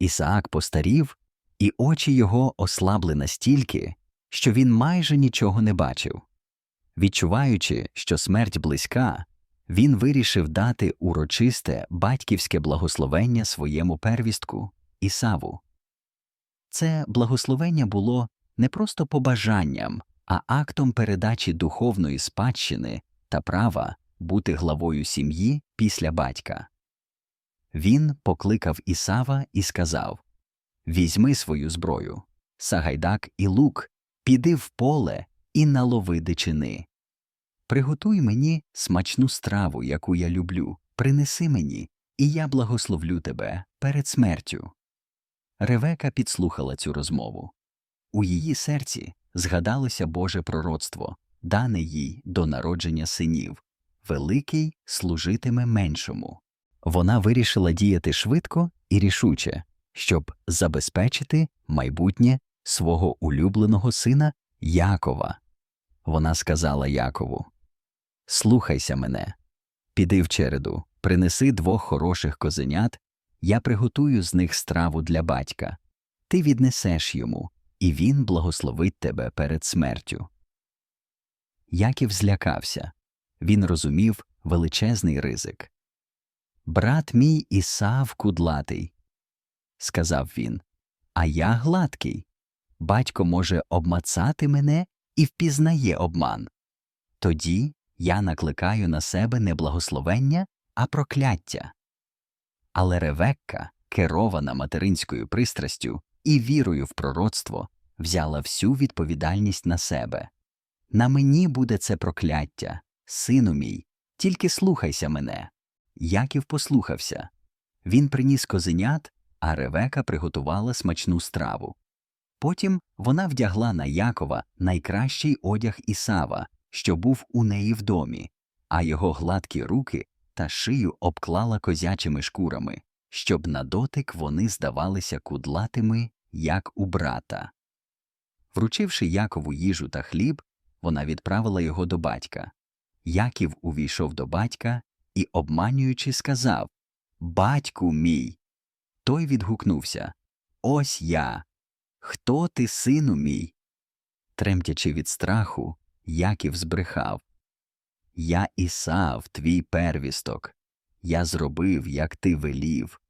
Ісаак постарів, і очі його ослабли настільки, що він майже нічого не бачив. Відчуваючи, що смерть близька, він вирішив дати урочисте батьківське благословення своєму первістку Ісаву. Це благословення було не просто побажанням, а актом передачі духовної спадщини та права бути главою сім'ї після батька. Він покликав Ісава і сказав Візьми свою зброю, сагайдак і лук, піди в поле і налови дичини. Приготуй мені смачну страву, яку я люблю, принеси мені, і я благословлю тебе перед смертю. Ревека підслухала цю розмову. У її серці згадалося Боже пророцтво, дане їй до народження синів великий служитиме меншому. Вона вирішила діяти швидко і рішуче, щоб забезпечити майбутнє свого улюбленого сина Якова. Вона сказала Якову Слухайся мене, піди в череду, принеси двох хороших козенят, я приготую з них страву для батька. Ти віднесеш йому, і він благословить тебе перед смертю. Яків злякався. Він розумів величезний ризик. Брат мій Ісав кудлатий, сказав він, а я гладкий. Батько може обмацати мене і впізнає обман. Тоді я накликаю на себе не благословення, а прокляття. Але Ревекка, керована материнською пристрастю і вірою в пророцтво, взяла всю відповідальність на себе. На мені буде це прокляття, сину мій, тільки слухайся мене. Яків послухався. Він приніс козенят, а Ревека приготувала смачну страву. Потім вона вдягла на Якова найкращий одяг Ісава, що був у неї в домі, а його гладкі руки та шию обклала козячими шкурами, щоб на дотик вони здавалися кудлатими, як у брата. Вручивши Якову їжу та хліб, вона відправила його до батька. Яків увійшов до батька і, обманюючи, сказав Батьку мій. Той відгукнувся Ось я. Хто ти, сину мій? Тремтячи від страху, Яків збрехав Я Ісав, твій первісток. Я зробив, як ти велів.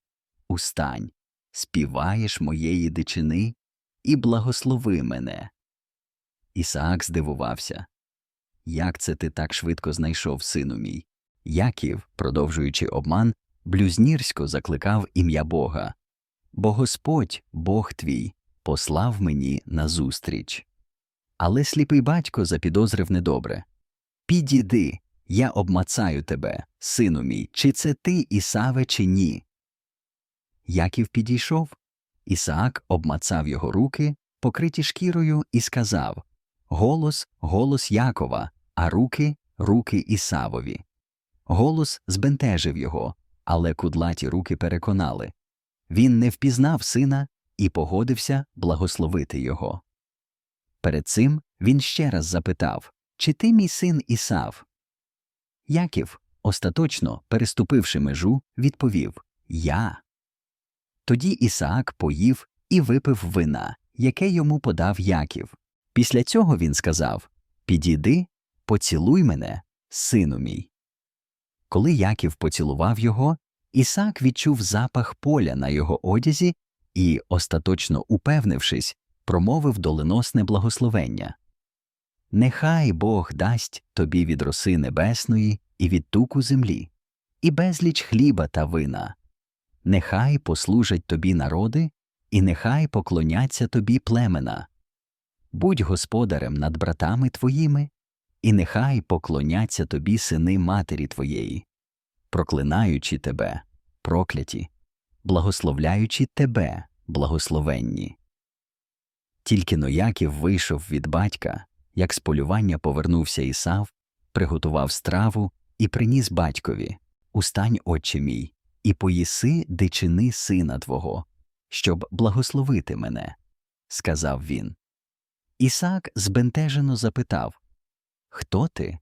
Устань, співаєш моєї дичини і благослови мене. Ісаак здивувався. Як це ти так швидко знайшов, сину мій? Яків, продовжуючи обман, блюзнірсько закликав ім'я Бога. Бо Господь, Бог твій, послав мені назустріч. Але сліпий батько запідозрив недобре Підійди, я обмацаю тебе, сину мій, чи це ти, Ісаве, чи ні. Яків підійшов. Ісаак обмацав його руки, покриті шкірою, і сказав Голос, голос Якова, а руки руки Ісавові. Голос збентежив його, але кудлаті руки переконали він не впізнав сина і погодився благословити його. Перед цим він ще раз запитав Чи ти мій син Ісав? Яків, остаточно переступивши межу, відповів Я. Тоді Ісаак поїв і випив вина, яке йому подав Яків. Після цього він сказав Підійди, поцілуй мене, сину мій. Коли Яків поцілував його, Ісаак відчув запах поля на його одязі і, остаточно упевнившись, промовив доленосне благословення Нехай Бог дасть тобі від роси небесної і від туку землі, і безліч хліба та вина. Нехай послужать тобі народи, і нехай поклоняться тобі племена. Будь господарем над братами твоїми, і нехай поклоняться тобі сини матері твоєї, проклинаючи тебе, прокляті, благословляючи тебе, благословенні. Тільки Нояків вийшов від батька, як з полювання повернувся Ісав, приготував страву і приніс батькові Устань, отче мій, і поїси дичини сина твого, щоб благословити мене, сказав він. Ісаак збентежено запитав Хто ти?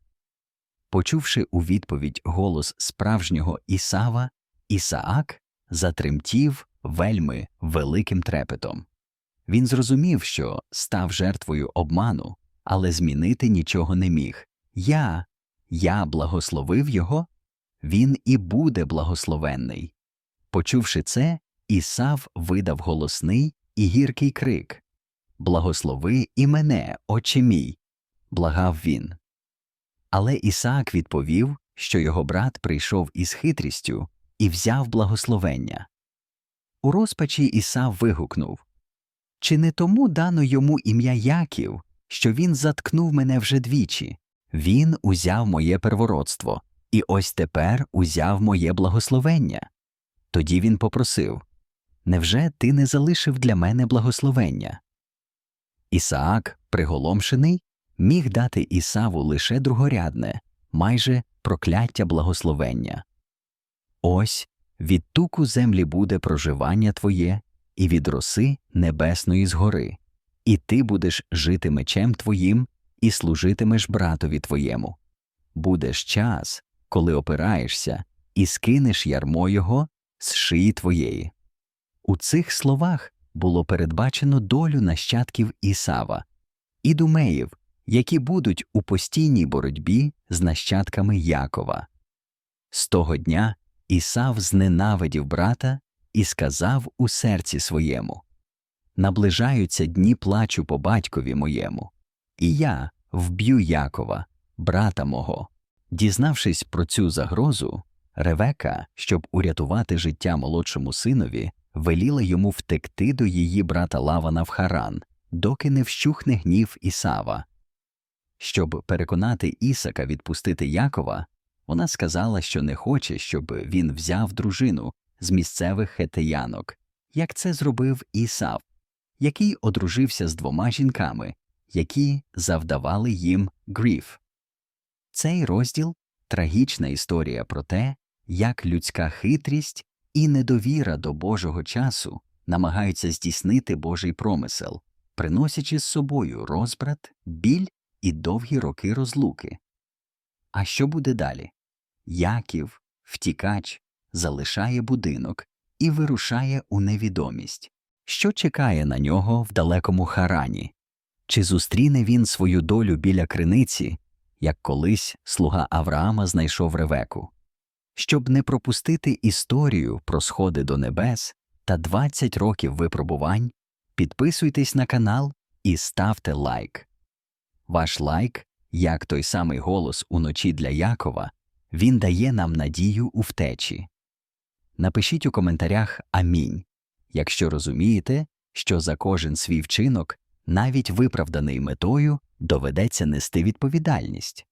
Почувши у відповідь голос справжнього Ісава, Ісаак затремтів, вельми великим трепетом. Він зрозумів, що став жертвою обману, але змінити нічого не міг. Я, я благословив його, він і буде благословенний. Почувши це, Ісав видав голосний і гіркий крик Благослови і мене, отче мій, благав він. Але Ісаак відповів, що його брат прийшов із хитрістю і взяв благословення. У розпачі Ісав вигукнув Чи не тому дано йому ім'я Яків, що він заткнув мене вже двічі? Він узяв моє первородство, і ось тепер узяв моє благословення. Тоді він попросив Невже ти не залишив для мене благословення? Ісаак, приголомшений, міг дати Ісаву лише другорядне, майже прокляття благословення. Ось від туку землі буде проживання твоє, і від роси небесної згори, і ти будеш жити мечем твоїм і служитимеш братові твоєму. Будеш час, коли опираєшся, і скинеш ярмо його з шиї твоєї. У цих словах було передбачено долю нащадків Ісава, ідумеїв, які будуть у постійній боротьбі з нащадками Якова. З того дня Ісав зненавидів брата і сказав у серці своєму Наближаються дні плачу по батькові моєму, і я вб'ю Якова, брата мого. Дізнавшись про цю загрозу, Ревека, щоб урятувати життя молодшому синові, веліла йому втекти до її брата Лавана в Харан, доки не вщухне гнів Ісава. Щоб переконати Ісака відпустити Якова, вона сказала, що не хоче, щоб він взяв дружину з місцевих хетеянок, як це зробив Ісав, який одружився з двома жінками, які завдавали їм гріф. Цей розділ трагічна історія про те, як людська хитрість і недовіра до Божого часу намагаються здійснити Божий промисел, приносячи з собою розбрат, біль і довгі роки розлуки. А що буде далі? Яків, втікач, залишає будинок і вирушає у невідомість. Що чекає на нього в далекому харані? Чи зустріне він свою долю біля криниці, як колись слуга Авраама знайшов ревеку? Щоб не пропустити історію про сходи до небес та 20 років випробувань, підписуйтесь на канал і ставте лайк. Ваш лайк, як той самий голос уночі для Якова, він дає нам надію у втечі. Напишіть у коментарях Амінь, якщо розумієте, що за кожен свій вчинок, навіть виправданий метою, доведеться нести відповідальність.